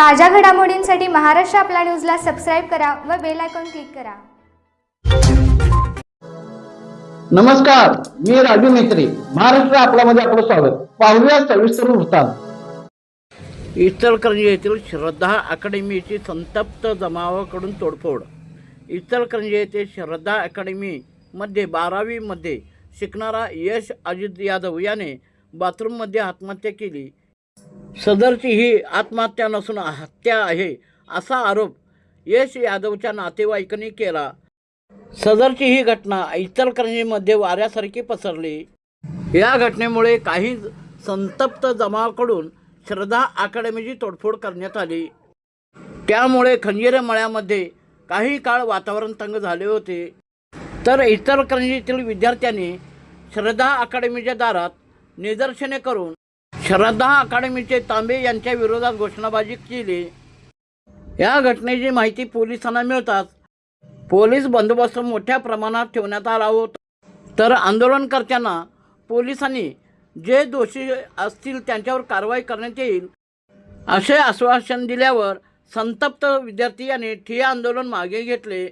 ताज्या घडामोडींसाठी महाराष्ट्र आपला न्यूजला सबस्क्राईब करा व बेल आयकॉन क्लिक करा. नमस्कार मी राजू मेत्री महाराष्ट्र आपल्यामध्ये आपलं स्वागत. पाहूया सविस्तर वृत्तांत. इचलकरंजी येथील श्रद्धा अकादमीची संतप्त जमावाकडून तोडफोड. इचलकरंजी येथे श्रद्धा अकादमीमध्ये बारावीमध्ये शिकणारा यश अजित यादव याने बाथरूममध्ये आत्महत्या केली. सदरची ही आत्महत्या नसून हत्या आहे असा आरोप यश यादवच्या नातेवाईकांनी केला. सदरची ही घटना इचलकरंजीमध्ये वाऱ्यासारखी पसरली. या घटनेमुळे काही संतप्त जमावाकडून श्रद्धा अकादमीची तोडफोड करण्यात आली. त्यामुळे खंजिरे मळ्यामध्ये काही काळ वातावरण तंग झाले होते. तर इचलकरंजीतील विद्यार्थ्यांनी श्रद्धा अकादमीच्या दारात निदर्शने करून श्रद्धा अकादमीचे तांबे यांच्या विरोधात घोषणाबाजी केली. या घटनेची माहिती पोलिसांना मिळताच पोलीस बंदोबस्त मोठ्या प्रमाणात ठेवण्यात आला होता. तर आंदोलनकर्त्यांना पोलिसांनी जे दोषी असतील त्यांच्यावर कारवाई करण्यात येईल असे आश्वासन दिल्यावर संतप्त विद्यार्थी यांनी ठिय्या आंदोलन मागे घेतले.